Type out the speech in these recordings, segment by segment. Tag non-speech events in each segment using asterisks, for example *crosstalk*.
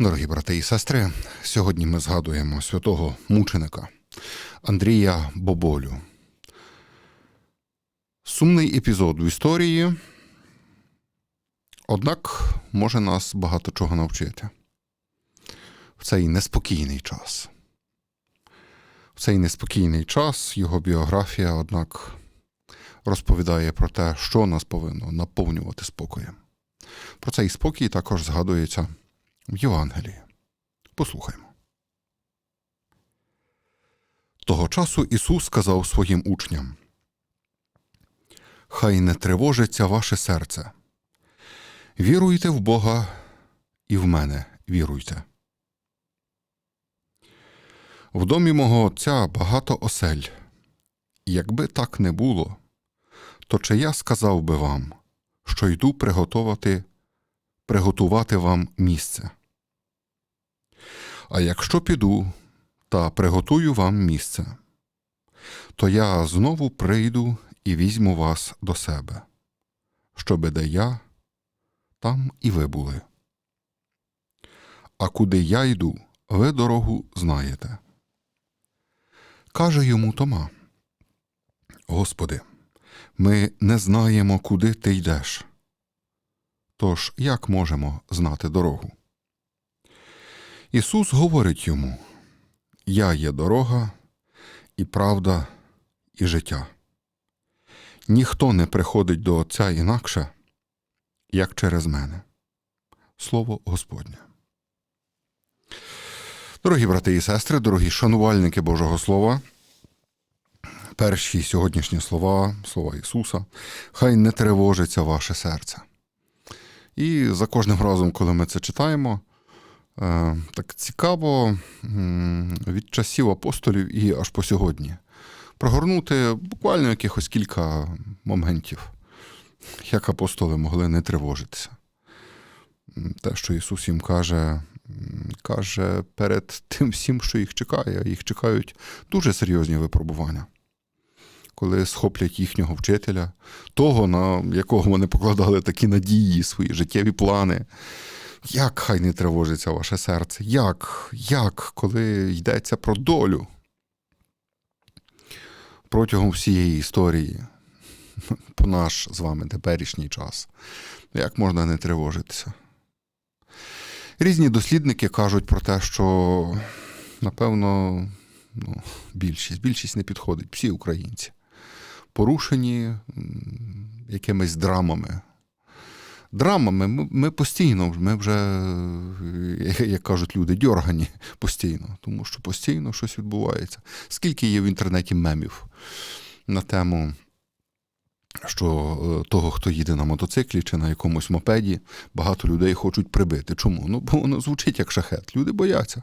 Дорогі брати і сестри, сьогодні ми згадуємо святого мученика Андрія Боболю. Сумний епізод в історії, однак може нас багато чого навчити в цей неспокійний час. В цей неспокійний час його біографія, однак, розповідає про те, що нас повинно наповнювати спокоєм. Про цей спокій також згадується в Євангелії. Послухаймо. Того часу Ісус сказав своїм учням: Хай не тривожиться ваше серце. Віруйте в Бога і в мене віруйте. В домі мого Отця багато осель. Якби так не було, то чи я сказав би вам, що йду приготувати, приготувати вам місце? А якщо піду та приготую вам місце, то я знову прийду і візьму вас до себе, щоби де я, там і ви були. А куди я йду, ви дорогу знаєте. Каже йому Тома: Господи, ми не знаємо, куди ти йдеш. Тож як можемо знати дорогу? Ісус говорить йому: Я є дорога, і правда, і життя. Ніхто не приходить до Отця інакше, як через мене. Слово Господнє. Дорогі брати і сестри, дорогі шанувальники Божого Слова, перші сьогоднішні слова, слова Ісуса, хай не тривожиться ваше серце. І за кожним разом, коли ми це читаємо, так цікаво від часів апостолів і аж по сьогодні прогорнути буквально якихось кілька моментів, як апостоли могли не тривожитися. Те, що Ісус їм каже, каже перед тим всім, що їх чекає, їх чекають дуже серйозні випробування. Коли схоплять їхнього вчителя, того, на якого вони покладали такі надії, свої життєві плани. Як хай не тривожиться ваше серце? Як? Як, коли йдеться про долю протягом всієї історії, *laughs* по наш з вами теперішній час, як можна не тривожитися? Різні дослідники кажуть про те, що, напевно, ну, більшість, більшість не підходить, всі українці, порушені якимись драмами. Драмами ми, постійно, ми вже, як кажуть люди, дьоргані постійно, тому що постійно щось відбувається. Скільки є в інтернеті мемів на тему що е, того, хто їде на мотоциклі чи на якомусь мопеді, багато людей хочуть прибити. Чому? Ну, бо воно звучить як шахет. Люди бояться.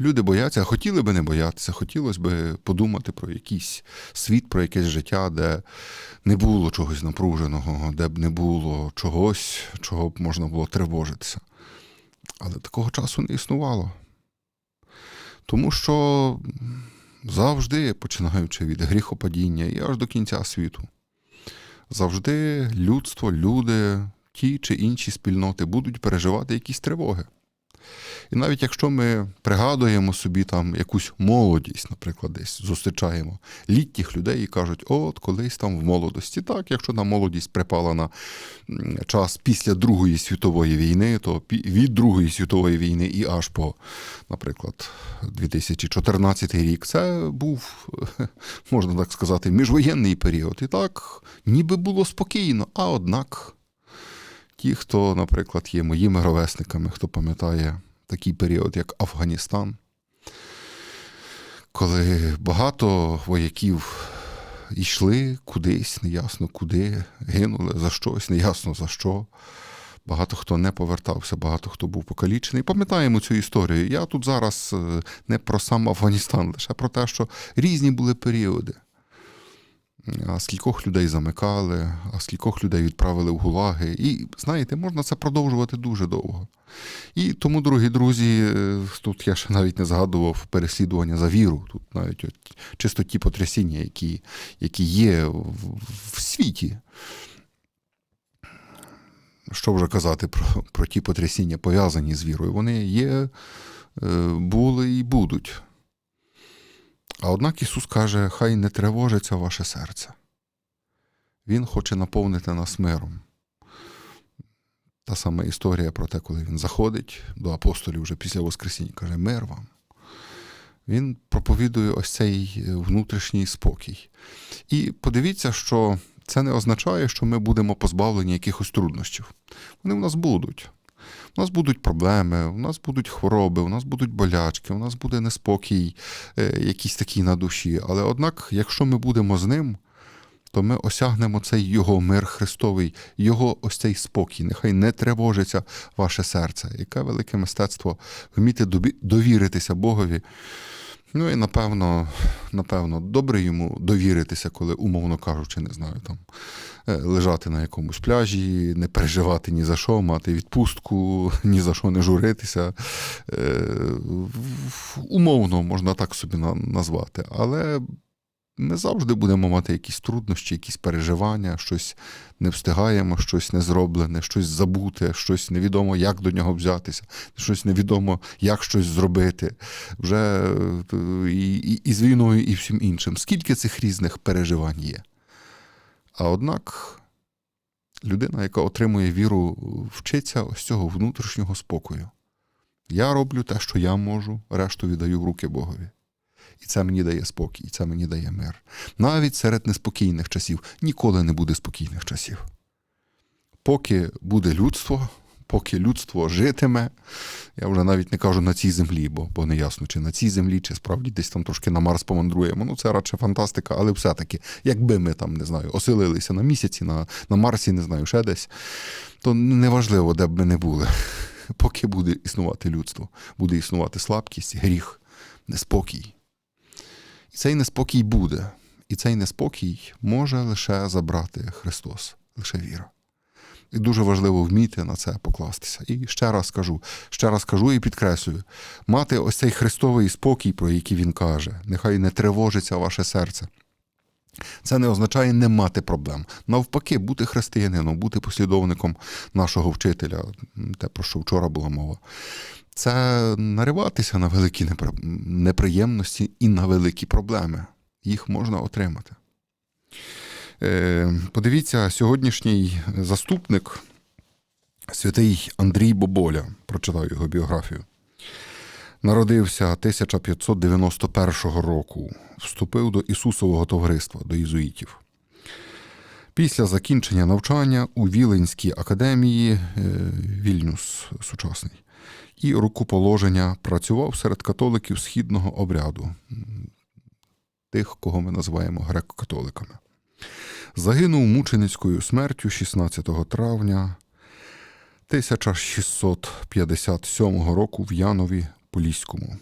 Люди бояться, а хотіли би не боятися, хотілося б подумати про якийсь світ, про якесь життя, де не було чогось напруженого, де б не було чогось, чого б можна було тривожитися. Але такого часу не існувало. Тому що завжди, починаючи від гріхопадіння і аж до кінця світу, завжди людство, люди, ті чи інші спільноти будуть переживати якісь тривоги. І навіть якщо ми пригадуємо собі там якусь молодість, наприклад, десь зустрічаємо літніх людей і кажуть, от колись там в молодості. Так, якщо на молодість припала на час після Другої світової війни, то від Другої світової війни і аж по, наприклад, 2014 рік, це був, *laughs* можна так сказати, міжвоєнний період. І так, ніби було спокійно, а однак. Ті, хто, наприклад, є моїми ровесниками, хто пам'ятає такий період, як Афганістан, коли багато вояків йшли кудись, неясно куди, гинули за щось, неясно за що. Багато хто не повертався, багато хто був покалічений. Пам'ятаємо цю історію. Я тут зараз е, не про сам Афганістан, лише про те, що різні були періоди. А скількох людей замикали, а скількох людей відправили в гулаги. І знаєте, можна це продовжувати дуже довго. І тому, дорогі друзі, е, тут я ще навіть не згадував переслідування за віру. Тут навіть от, чисто ті потрясіння, які які є в, в світі. що вже казати про, про ті потрясіння, пов'язані з вірою. Вони є, е, були і будуть. А однак Ісус каже: Хай не тривожиться ваше серце. Він хоче наповнити нас миром. Та сама історія про те, коли він заходить до апостолів вже після Воскресіння, каже: Мир вам. Він проповідує ось цей внутрішній спокій. І подивіться, що це не означає, що ми будемо позбавлені якихось труднощів. Вони в нас будуть. У нас будуть проблеми, у нас будуть хвороби, у нас будуть болячки, у нас буде неспокій, е, якийсь такий на душі. Але однак, якщо ми будемо з ним, то ми осягнемо цей його мир Христовий, його ось цей спокій. Нехай не тривожиться ваше серце. Яке велике мистецтво вміти довіритися Богові. Ну і напевно, напевно, добре йому довіритися, коли, умовно кажучи, не знаю, там е, лежати на якомусь пляжі, не переживати ні за що, мати відпустку, ні за що не журитися. Е, Умовно можна так собі назвати. Але ми завжди будемо мати якісь труднощі, якісь переживання, щось не встигаємо, щось не зроблене, щось забуте, щось невідомо, як до нього взятися, щось невідомо, як щось зробити. Вже е, і, і, і з війною, і всім іншим. Скільки цих різних переживань є? А однак людина, яка отримує віру, вчиться ось цього внутрішнього спокою. Я роблю те, що я можу, решту віддаю в руки Богові. І це мені дає спокій, і це мені дає мир. Навіть серед неспокійних часів ніколи не буде спокійних часів. Поки буде людство, поки людство житиме, я вже навіть не кажу на цій землі, бо, бо не ясно, чи на цій землі, чи справді десь там трошки на Марс помандруємо. Ну, це радше фантастика, але все-таки, якби ми там, не знаю, оселилися на місяці, на, на Марсі, не знаю, ще десь, то неважливо, де б ми не були. *laughs* Поки буде існувати людство, буде існувати слабкість, гріх, неспокій. І цей неспокій буде. І цей неспокій може лише забрати Христос, лише віра. І дуже важливо вміти на це покластися. І ще раз кажу, ще раз кажу і підкреслюю: мати ось цей Христовий спокій, про який він каже, нехай не тривожиться ваше серце. Це не означає не мати проблем. Навпаки, бути християнином, бути послідовником нашого вчителя, те, про що вчора була мова. Це нариватися на великі неприємності і на великі проблеми. Їх можна отримати. Е, Подивіться, сьогоднішній заступник, святий Андрій Боболя, прочитав його біографію. Народився 1591 року, вступив до Ісусового товариства, до єзуїтів. Після закінчення навчання у Віленській академії е, Вільнюс сучасний і рукоположення працював серед католиків східного обряду, тих, кого ми називаємо греко-католиками. Загинув мученицькою смертю 16 травня 1657 року в Янові Поліському.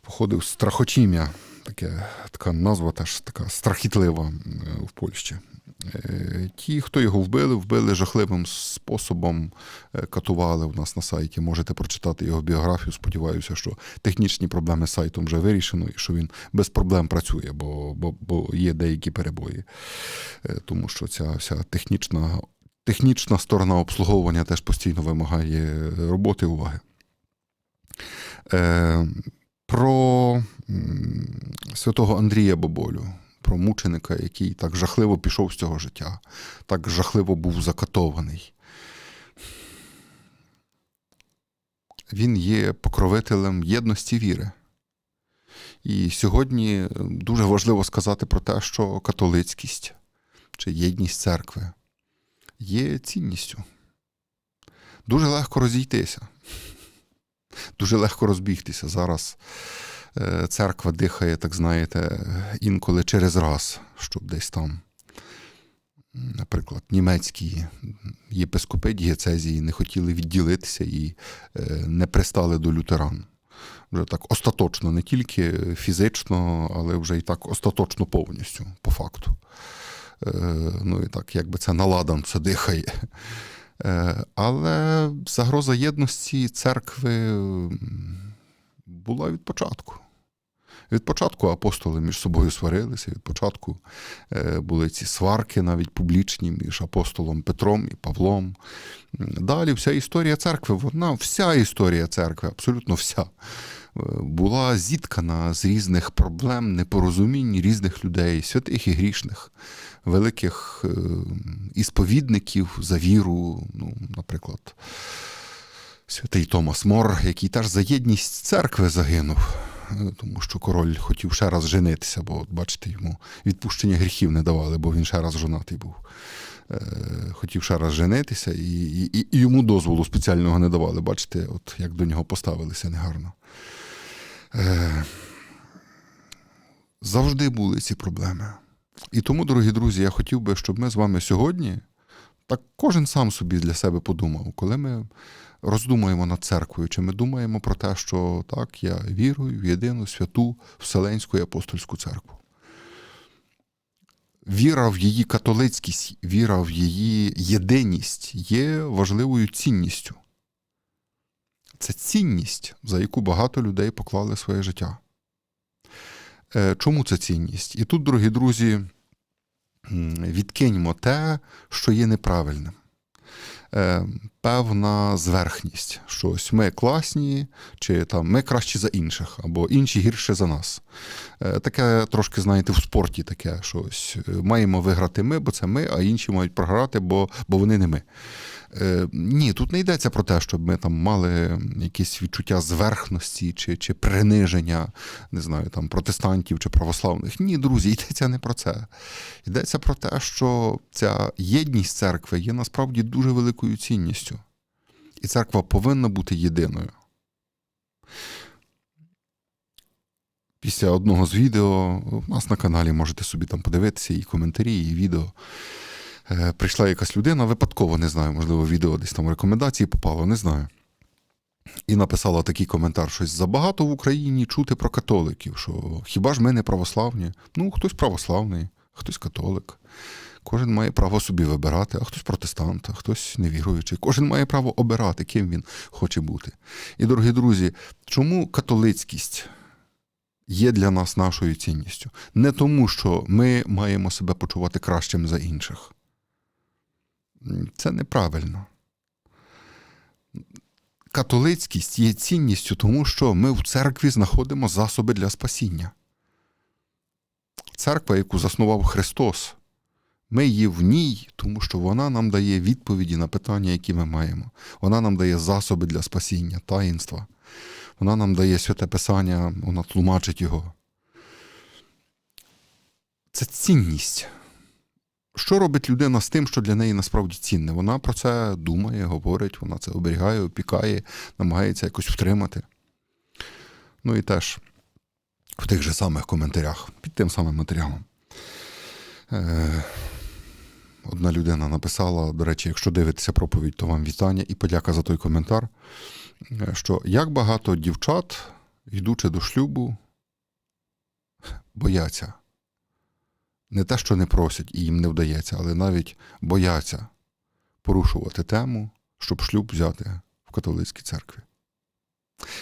Походив страхочім'я, таке, така назва теж така страхітлива е, в Польщі. Е, Ті, хто його вбили, вбили жахливим способом, е, катували в нас на сайті. Можете прочитати його біографію. Сподіваюся, що технічні проблеми з сайтом вже вирішено і що він без проблем працює, бо, бо, бо є деякі перебої. Тому що ця вся технічна, технічна сторона обслуговування теж постійно вимагає роботи уваги. Е, Про святого Андрія Боболю, про мученика, який так жахливо пішов з цього життя, так жахливо був закатований. Він є покровителем єдності віри. І сьогодні дуже важливо сказати про те, що католицькість чи єдність церкви є цінністю. Дуже легко розійтися, дуже легко розбігтися. Зараз е, церква дихає, так знаєте, інколи через раз, щоб десь там, наприклад, німецькі єпископи дієцезії не хотіли відділитися і е, не пристали до лютеран. Вже так остаточно, не тільки фізично, але вже і так остаточно повністю, по факту. Е, Ну і так, якби це наладан це дихає. Е, Але загроза єдності церкви була від початку. Від початку апостоли між собою сварилися, від початку е, були ці сварки навіть публічні між апостолом Петром і Павлом. Далі вся історія церкви, вона вся історія церкви, абсолютно вся, була зіткана з різних проблем, непорозумінь різних людей, святих і грішних, великих е, ісповідників за віру, ну, наприклад. Святий Томас Мор, який теж за єдність церкви загинув, е, тому що король хотів ще раз женитися, бо, бачите, йому відпущення гріхів не давали, бо він ще раз жонатий був. Е, Хотів ще раз женитися, і, і, і йому дозволу спеціального не давали. Бачите, от як до нього поставилися негарно. Е, Завжди були ці проблеми. І тому, дорогі друзі, я хотів би, щоб ми з вами сьогодні так кожен сам собі для себе подумав, коли ми роздумуємо над церквою, чи ми думаємо про те, що так, я вірую в єдину святу Вселенську і апостольську церкву. Віра в її католицькість, віра в її єдиність є важливою цінністю. Це цінність, за яку багато людей поклали своє життя. Е, Чому це цінність? І тут, дорогі друзі, відкиньмо те, що є неправильним. Е, Певна зверхність, що ось ми класні, чи там ми кращі за інших, або інші гірше за нас. Е, Таке трошки, знаєте, в спорті таке, що ось маємо виграти ми, бо це ми, а інші мають програти, бо, бо вони не ми. Е, Ні, тут не йдеться про те, щоб ми там мали якісь відчуття зверхності чи, чи приниження, не знаю, там протестантів чи православних. Ні, друзі, йдеться не про це. Йдеться про те, що ця єдність церкви є насправді дуже великою цінністю. І церква повинна бути єдиною. Після одного з відео у нас на каналі можете собі там подивитися і коментарі, і відео. Е, Прийшла якась людина, випадково не знаю, можливо, відео десь там рекомендації попало, не знаю. І написала такий коментар: щось забагато в Україні чути про католиків, що хіба ж ми не православні? Ну, хтось православний, хтось католик. Кожен має право собі вибирати, а хтось протестант, а хтось невіруючий. Кожен має право обирати, ким він хоче бути. І, дорогі друзі, чому католицькість є для нас нашою цінністю? Не тому, що ми маємо себе почувати кращим за інших. Це неправильно. Католицькість є цінністю, тому що ми в церкві знаходимо засоби для спасіння. Церква, яку заснував Христос, ми є в ній, тому що вона нам дає відповіді на питання, які ми маємо. Вона нам дає засоби для спасіння, таїнства. Вона нам дає святе Писання, вона тлумачить його. Це цінність. Що робить людина з тим, що для неї насправді цінне? Вона про це думає, говорить, вона це оберігає, опікає, намагається якось втримати. Ну і теж в тих же самих коментарях, під тим самим матеріалом. Е, Одна людина написала, до речі, якщо дивитеся проповідь, то вам вітання і подяка за той коментар, е, що як багато дівчат, йдучи до шлюбу, бояться. Не те, що не просять і їм не вдається, але навіть бояться порушувати тему, щоб шлюб взяти в католицькій церкві.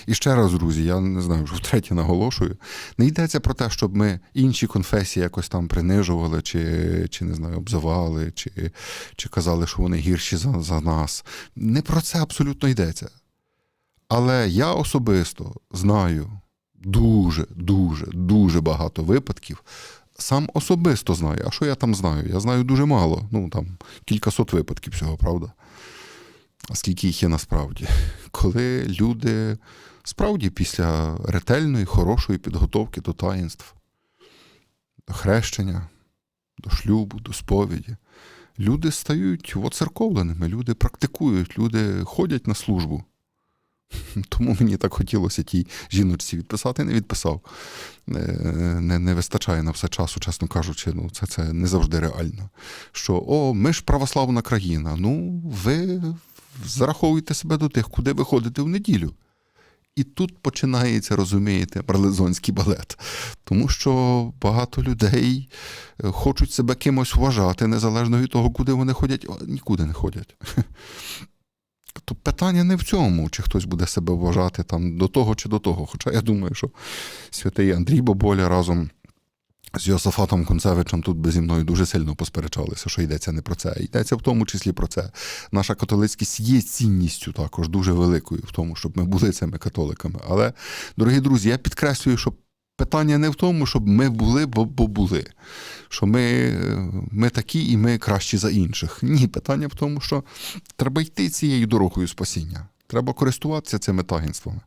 І ще раз, друзі, я не знаю, вже втретє наголошую. Не йдеться про те, щоб ми інші конфесії якось там принижували, чи, чи не знаю, обзивали, чи, чи казали, що вони гірші за, за нас. Не про це абсолютно йдеться. Але я особисто знаю дуже, дуже, дуже багато випадків. Сам особисто знаю. А що я там знаю? Я знаю дуже мало. Ну там кількасот випадків всього, правда? А скільки їх є насправді? *laughs* Коли люди справді після ретельної, хорошої підготовки до таїнств, до хрещення, до шлюбу, до сповіді, люди стають воцерковленими, люди практикують, люди ходять на службу. *laughs* Тому мені так хотілося тій жіночці відписати, не відписав. Не не вистачає на все часу, чесно кажучи, ну це це не завжди реально. Що о, ми ж православна країна. Ну, ви зараховуйте себе до тих, куди ви ходите в неділю. І тут починається, розумієте, марлезонський балет. Тому що багато людей хочуть себе кимось вважати, незалежно від того, куди вони ходять, нікуди не ходять. *laughs* То питання не в цьому, чи хтось буде себе вважати там до того чи до того. Хоча я думаю, що святий Андрій Боболя разом з Йосафатом Концевичем тут би зі мною дуже сильно посперечалися, що йдеться не про це. Йдеться в тому числі про це. Наша католицькість є цінністю також дуже великою в тому, щоб ми були цими католиками. Але, дорогі друзі, я підкреслюю, що питання не в тому, щоб ми були, бо, були. Що ми, ми такі і ми кращі за інших. Ні, питання в тому, що треба йти цією дорогою спасіння. Треба користуватися цими таїнствами.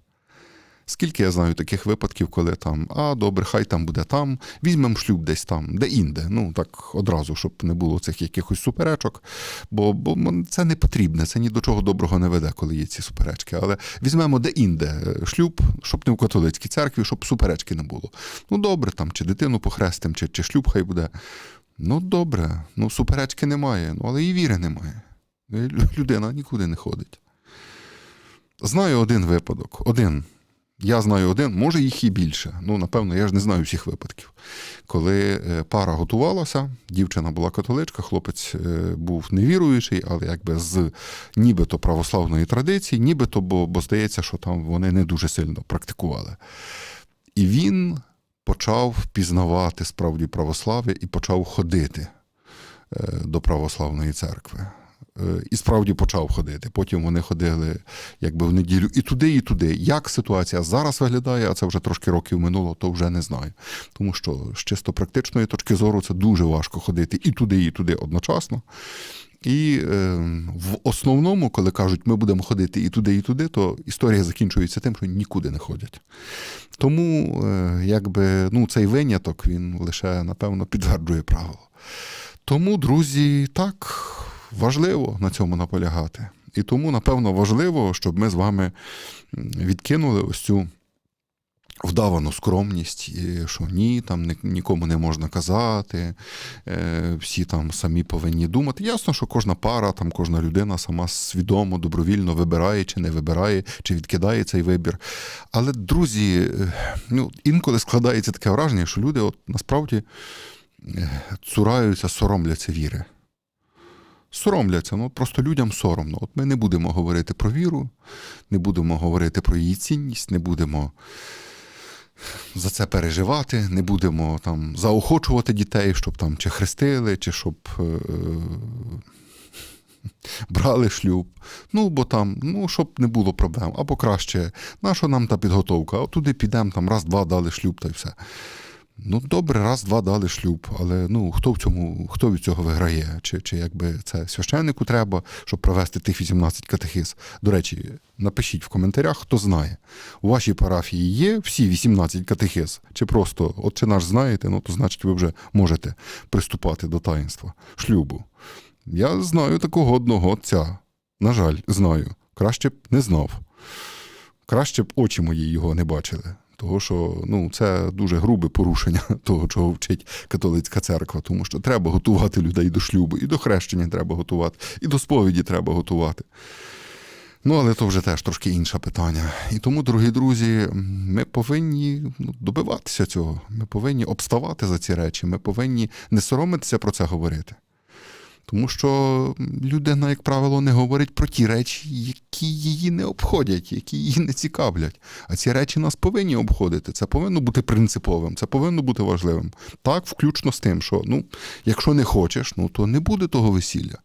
Скільки я знаю таких випадків, коли там, а добре, хай там буде там, візьмемо шлюб десь там, де інде. Ну так одразу, щоб не було цих якихось суперечок, бо, бо це не потрібне, це ні до чого доброго не веде, коли є ці суперечки. Але візьмемо де інде шлюб, щоб не в католицькій церкві, щоб суперечки не було. Ну добре, там, чи дитину похрестим, чи, чи шлюб хай буде. Ну добре, ну суперечки немає, ну але і віри немає. Людина нікуди не ходить. Знаю один випадок, один. Я знаю один, може їх і більше. Ну, напевно, я ж не знаю всіх випадків. Коли е, пара готувалася, дівчина була католичка, хлопець е, був невіруючий, але якби з нібито православної традиції, нібито, бо, бо здається, що там вони не дуже сильно практикували. І він почав пізнавати справді православ'я і почав ходити е, до православної церкви. І справді почав ходити. Потім вони ходили якби в неділю і туди, і туди. Як ситуація зараз виглядає, а це вже трошки років минуло, то вже не знаю. Тому що з чисто практичної точки зору це дуже важко ходити і туди, і туди одночасно. І е, в основному, коли кажуть, ми будемо ходити і туди, і туди, то історія закінчується тим, що нікуди не ходять. Тому, е, якби ну, цей виняток він лише, напевно, підтверджує правило. Тому, друзі, так важливо на цьому наполягати. І тому, напевно, важливо, щоб ми з вами відкинули ось цю вдавану скромність, що ні, там нікому не можна казати, е, всі там самі повинні думати. Ясно, що кожна пара, там кожна людина сама свідомо, добровільно вибирає чи не вибирає, чи відкидає цей вибір. Але, друзі, е, ну, інколи складається таке враження, що люди от насправді е, цураються, соромляться віри соромляться. Ну, Просто людям соромно. От ми не будемо говорити про віру, не будемо говорити про її цінність, не будемо за це переживати, не будемо там заохочувати дітей, щоб там чи хрестили, чи щоб. Е- Брали шлюб, ну бо там, ну, щоб не було проблем, або краще, наша нам та підготовка, а туди підемо, там раз-два дали шлюб та й все. Ну, добре, раз-два дали шлюб, але ну хто в цьому, хто від цього виграє? Чи чи якби це священнику треба, щоб провести тих 18 катехиз? До речі, напишіть в коментарях, хто знає. У вашій парафії є всі 18 катехиз? Чи просто, от чи наш знаєте, ну то значить ви вже можете приступати до таїнства шлюбу. Я знаю такого одного отця. На жаль, знаю. Краще б не знав. Краще б очі мої його не бачили. Того, що ну, це дуже грубе порушення *laughs* того, чого вчить католицька церква, тому що треба готувати людей до шлюбу, і до хрещення треба готувати, і до сповіді треба готувати. Ну, але то вже теж трошки інше питання. І тому, дорогі друзі, ми повинні ну, добиватися цього. Ми повинні обставати за ці речі, ми повинні не соромитися про це говорити. Тому що людина, як правило, не говорить про ті речі, які її не обходять, які її не цікавлять. А ці речі нас повинні обходити. Це повинно бути принциповим, це повинно бути важливим. Так, включно з тим, що ну, якщо не хочеш, ну то не буде того весілля.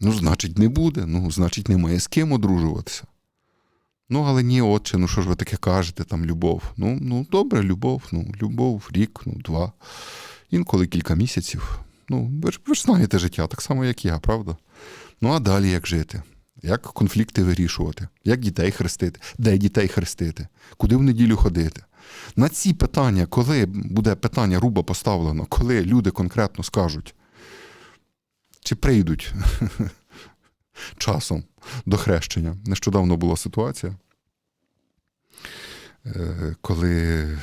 Ну, значить, не буде. Ну, значить, немає з ким одружуватися. Ну, але ні, отче, ну що ж ви таке кажете, там любов. Ну, ну добре, любов, ну, любов, рік, ну, два, інколи кілька місяців. Ну, ви ж, ви ж знаєте життя, так само, як я, правда? Ну, а далі як жити? Як конфлікти вирішувати, як дітей хрестити, де дітей хрестити, куди в неділю ходити? На ці питання, коли буде питання руба поставлено, коли люди конкретно скажуть, чи прийдуть *laughs* часом до хрещення. Нещодавно була ситуація, е, коли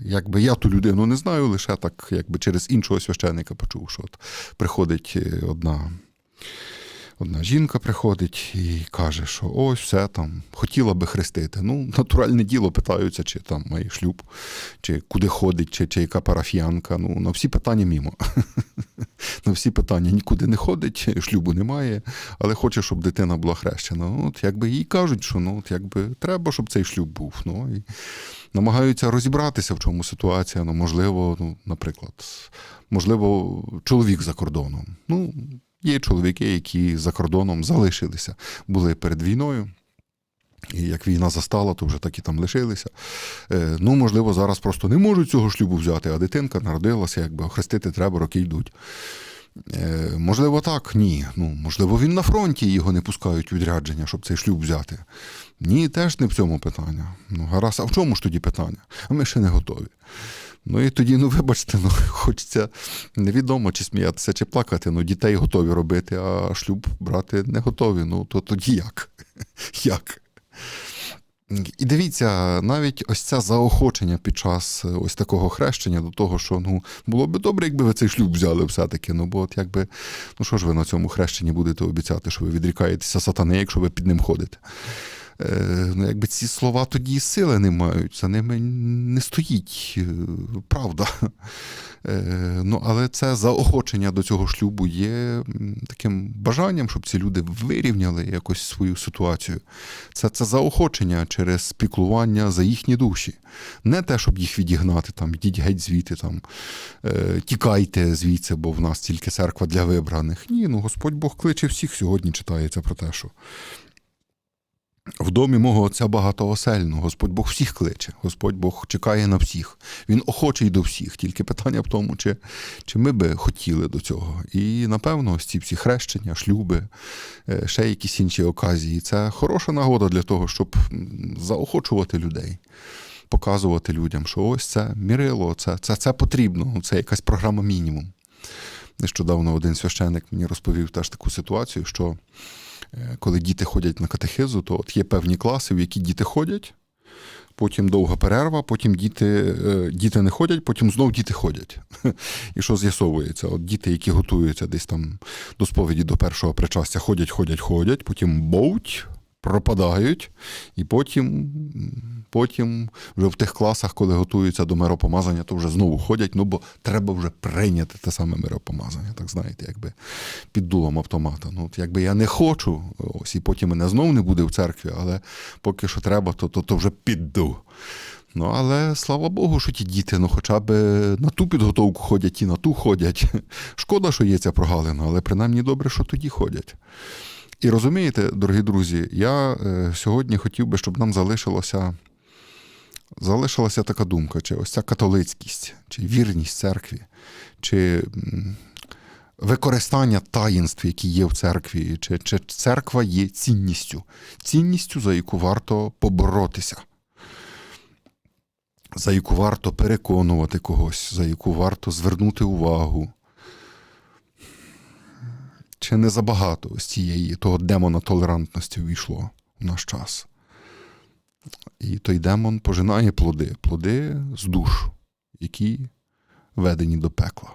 якби я ту людину не знаю, лише так, якби через іншого священника почув, що от приходить е, одна Одна жінка приходить і каже, що ось все там, хотіла би хрестити. Ну, натуральне діло питаються, чи там має шлюб, чи куди ходить, чи, чи яка парафіянка. Ну, на всі питання мімо. *laughs* на всі питання нікуди не ходить, шлюбу немає, але хоче, щоб дитина була хрещена. Ну, От якби їй кажуть, що ну, от якби треба, щоб цей шлюб був. Ну, і намагаються розібратися, в чому ситуація. Ну, можливо, ну, наприклад, можливо, чоловік за кордоном. Ну, Є чоловіки, які за кордоном залишилися, були перед війною. І як війна застала, то вже так і там лишилися. Е, ну, можливо, зараз просто не можуть цього шлюбу взяти, а дитинка народилася, якби охрестити треба, роки йдуть. Е, можливо, так, ні. Ну, можливо, він на фронті його не пускають у відрядження, щоб цей шлюб взяти. Ні, теж не в цьому питання. Ну, гаразд, а в чому ж тоді питання? А ми ще не готові. Ну і тоді, ну вибачте, ну *laughs* хочеться невідомо, чи сміятися, чи плакати. Ну, дітей готові робити, а шлюб брати не готові. Ну, то тоді як? *laughs* Як? І дивіться, навіть ось це заохочення під час ось такого хрещення до того, що ну було би добре, якби ви цей шлюб взяли все-таки. Ну, бо от якби, ну що ж ви на цьому хрещенні будете обіцяти, що ви відрікаєтеся сатани, якщо ви під ним ходите? Е, ну, якби ці слова тоді сили не мають, за ними не стоїть е, правда. Е, ну, але це заохочення до цього шлюбу є таким бажанням, щоб ці люди вирівняли якось свою ситуацію. Це, це заохочення через піклування за їхні душі. Не те, щоб їх відігнати, там, йдіть геть звідти, там, тікайте звідси, бо в нас тільки церква для вибраних. Ні, ну Господь Бог кличе всіх сьогодні, читається про те, що. В домі мого отця багатоосельно. Господь Бог всіх кличе. Господь Бог чекає на всіх. Він охочий до всіх. Тільки питання в тому, чи, чи ми би хотіли до цього. І напевно, ось ці всі хрещення, шлюби, е, ще якісь інші оказії. Це хороша нагода для того, щоб заохочувати людей. Показувати людям, що ось це мірило, це, це, це потрібно, це якась програма мінімум. Нещодавно один священник мені розповів теж таку ситуацію, що коли діти ходять на катехизу, то от є певні класи, в які діти ходять, потім довга перерва, потім діти, е, діти не ходять, потім знов діти ходять. *laughs* І що з'ясовується? От діти, які готуються десь там до сповіді до першого причастя, ходять, ходять, ходять, потім боуть. Пропадають, і потім, потім вже в тих класах, коли готуються до миропомазання, то вже знову ходять, ну бо треба вже прийняти те саме миропомазання, так знаєте, якби під дулом автомата. Ну, от якби я не хочу, ось і потім мене знову не буде в церкві, але поки що треба, то, то, то вже піду. Ну, але слава Богу, що ті діти, ну хоча б на ту підготовку ходять і на ту ходять. *laughs* Шкода, що є ця прогалина, але принаймні добре, що тоді ходять. І розумієте, дорогі друзі, я е, сьогодні хотів би, щоб нам залишилося, залишилася така думка, чи ось ця католицькість, чи вірність церкві, чи використання таїнств, які є в церкві, чи, чи церква є цінністю, цінністю, за яку варто поборотися. За яку варто переконувати когось, за яку варто звернути увагу. Чи не забагато ось цієї того демона толерантності ввійшло в наш час? І той демон пожинає плоди, плоди з душ, які ведені до пекла.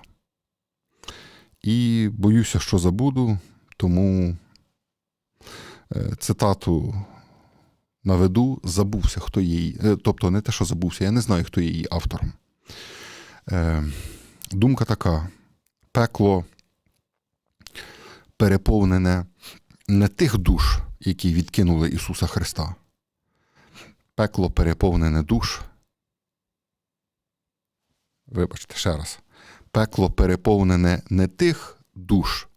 І боюся, що забуду, тому е, цитату наведу, забувся, хто її. е, Тобто не те, що забувся, я не знаю, хто є її автором. Е, Думка така: пекло переповнене не тих душ, які відкинули Ісуса Христа. Пекло переповнене душ. Вибачте ще раз. Пекло переповнене не тих душ,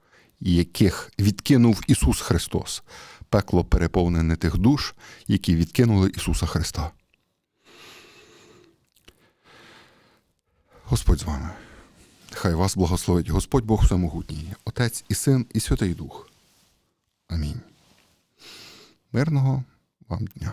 яких відкинув Ісус Христос. Пекло переповнене тих душ, які відкинули Ісуса Христа. Господь з вами. Хай вас благословить Господь Бог Всемогутній, Отець і Син, і Святий Дух. Амінь. Мирного вам дня.